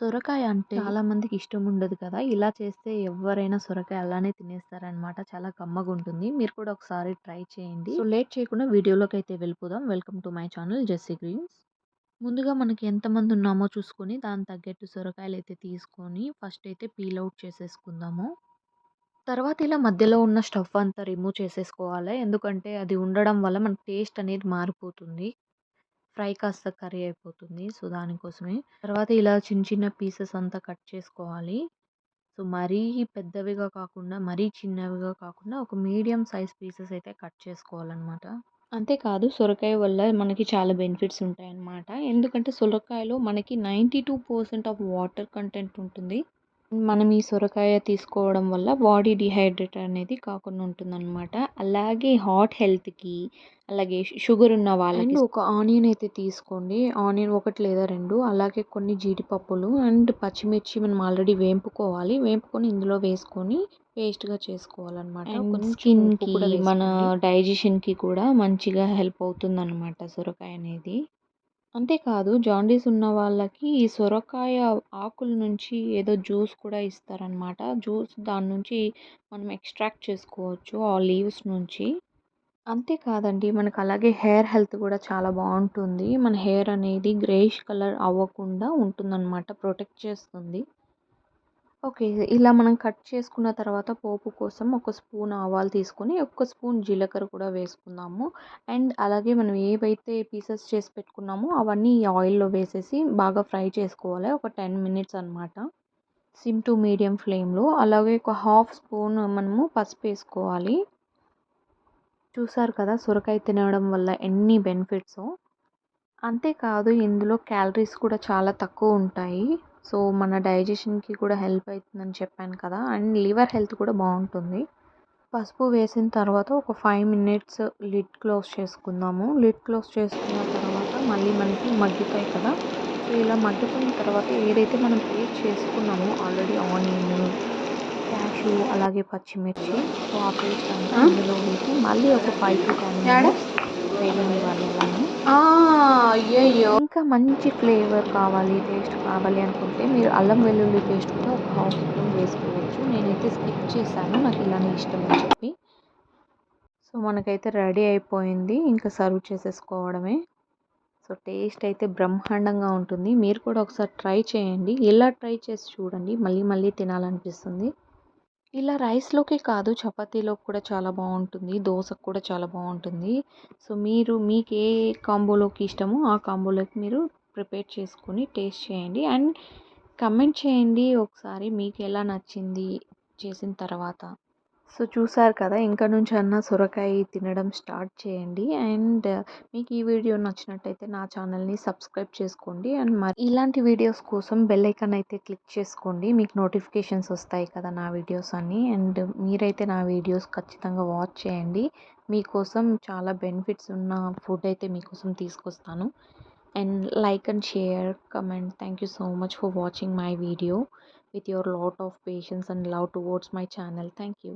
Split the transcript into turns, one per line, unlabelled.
సొరకాయ అంటే చాలా మందికి ఇష్టం ఉండదు కదా! ఇలా చేస్తే ఎవరైనా సొరకాయ అలానే తినేస్తారనమాట. చాలా కమ్మగా ఉంటుంది మీరు కూడా ఒకసారి ట్రై చేయండి. సో లేట్ చేయకుండా వీడియోలోకి అయితే వెళ్ళిపోదాం. Welcome to my channel Jessy Greens. ముందుగా మనకి ఎంతమంది ఉన్నామో చూసుకొని దాని తగ్గట్టు సొరకాయలు అయితే తీసుకొని ఫస్ట్ అయితే పీల్ అవుట్ చేసేసుకుందాము. తర్వాత ఇలా మధ్యలో ఉన్న స్టఫ్ అంతా రిమూవ్ చేసేసుకోవాలి? ఎందుకంటే అది ఉండడం వల్ల మనకి టేస్ట్ అనేది మారిపోతుంది. ఫ్రై కాస్త కర్రీ అయిపోతుంది. సో దానికోసమే తర్వాత ఇలా చిన్న చిన్న పీసెస్ అంతా కట్ చేసుకోవాలి. సో మరీ పెద్దవిగా కాకుండా మరీ చిన్నవిగా కాకుండా ఒక మీడియం సైజ్ పీసెస్ అయితే కట్ చేసుకోవాలన్నమాట. అంతేకాదు సొరకాయ వల్ల మనకి చాలా బెనిఫిట్స్ ఉంటాయన్నమాట. ఎందుకంటే సొరకాయలో మనకి ninety two percent of water content ఉంటుంది. మనం ఈ సొరకాయ తీసుకోవడం వల్ల బాడీ డిహైడ్రేట్ అనేది కాకుండా ఉంటుందన్నమాట. అలాగే హార్ట్ హెల్త్కి అలాగే షుగర్ ఉన్న వాళ్ళకి ఒక ఆనియన్ అయితే తీసుకోండి. ఆనియన్ ఒకటి లేదా రెండు అలాగే కొన్ని జీడిపప్పులు అండ్ పచ్చిమిర్చి మనం ఆల్రెడీ వేంపుకోవాలి. వేంపుకొని ఇందులో వేసుకొని పేస్ట్గా చేసుకోవాలన్నమాట. స్కిన్కి మన డైజెషన్కి కూడా మంచిగా హెల్ప్ అవుతుంది అనమాట సొరకాయ అనేది. అంతేకాదు జాండీస్ ఉన్న వాళ్ళకి ఈ సొరకాయ ఆకుల నుంచి ఏదో జ్యూస్ కూడా ఇస్తారనమాట జ్యూస్ దాని నుంచి మనం ఎక్స్ట్రాక్ట్ చేసుకోవచ్చు ఆ లీవ్స్ నుంచి. అంతేకాదండి మనకు అలాగే హెయిర్ హెల్త్ కూడా చాలా బాగుంటుంది. మన హెయిర్ అనేది గ్రేష్ కలర్ అవ్వకుండా ఉంటుందన్నమాట. ప్రొటెక్ట్ చేస్తుంది. ఓకే. ఇలా మనం కట్ చేసుకున్న తర్వాత పోపు కోసం ఒక స్పూన్ ఆవాలు తీసుకొని ఒక స్పూన్ జీలకర్ర కూడా వేసుకుందాము. అండ్ అలాగే మనం ఏవైతే పీసెస్ చేసి పెట్టుకున్నామో అవన్నీ ఈ ఆయిల్లో వేసేసి బాగా ఫ్రై చేసుకోవాలి. ఒక టెన్ మినిట్స్ అనమాట సిమ్ టు మీడియం ఫ్లేమ్లో. అలాగే ఒక హాఫ్ స్పూన్ మనము పసుపు వేసుకోవాలి. చూసారు కదా సొరకాయ తినడం వల్ల ఎన్ని బెనిఫిట్స్. అంతేకాదు ఇందులో క్యాలరీస్ కూడా చాలా తక్కువ ఉంటాయి. సో మన డైజెషన్కి కూడా హెల్ప్ అవుతుందని చెప్పాను కదా! అండ్ లివర్ హెల్త్ కూడా బాగుంటుంది. పసుపు వేసిన తర్వాత ఒక ఫైవ్ మినిట్స్ లిడ్ క్లోజ్ చేసుకుందాము. లిడ్ క్లోజ్ చేసుకున్న తర్వాత మళ్ళీ మనకి మగ్గుతాయి కదా! సో ఇలా మగ్గిపోయిన తర్వాత ఏదైతే మనం పేస్ట్ చేసుకున్నామో ఆల్రెడీ ఆనియన్ క్యాషు అలాగే పచ్చిమిర్చి సో ఆ పేస్ట్ అంతా అందులో వేసి మళ్ళీ ఒక ఫైవ్ టు టెన్ మినిట్స్ అయ్యయ్యో. ఇంకా మంచి ఫ్లేవర్ కావాలి టేస్ట్ కావాలి అనుకుంటే మీరు అల్లం వెల్లుల్లి పేస్ట్ కూడా ఒక హాఫ్ స్పూన్ వేసుకోవచ్చు. నేనైతే స్కిప్ చేశాను నాకు ఇలానే ఇష్టం అని చెప్పి. సో మనకైతే రెడీ అయిపోయింది ఇంకా సర్వ్ చేసేసుకోవడమే. సో టేస్ట్ అయితే బ్రహ్మాండంగా ఉంటుంది. మీరు కూడా ఒకసారి ట్రై చేయండి. ఇలా ట్రై చేసి చూడండి. మళ్ళీ మళ్ళీ తినాలనిపిస్తుంది. ఇలా రైస్లోకే కాదు చపాతీలోకి కూడా చాలా బాగుంటుంది దోశకు కూడా చాలా బాగుంటుంది సో మీరు మీకు ఏ కాంబోలోకి ఇష్టమో ఆ కాంబోలోకి మీరు ప్రిపేర్ చేసుకొని టేస్ట్ చేయండి. అండ్ కమెంట్ చేయండి ఒకసారి మీకు ఎలా నచ్చింది చేసిన తర్వాత. సో చూసారు కదా! ఇంకా నుంచి అన్న సొరకాయ తినడం స్టార్ట్ చేయండి. అండ్ మీకు ఈ వీడియో నచ్చినట్టయితే నా ఛానల్ని సబ్స్క్రైబ్ చేసుకోండి. అండ్ మరి ఇలాంటి వీడియోస్ కోసం బెల్ ఐకాన్ అయితే క్లిక్ చేసుకోండి. మీకు నోటిఫికేషన్స్ వస్తాయి కదా నా వీడియోస్ అన్ని. అండ్ మీరైతే నా వీడియోస్ ఖచ్చితంగా వాచ్ చేయండి. మీకోసం చాలా బెనిఫిట్స్ ఉన్న ఫుడ్ అయితే మీకోసం తీసుకొస్తాను. And like and share comment. Thank you so much for watching my video. with your lot of patience and love towards my channel thank you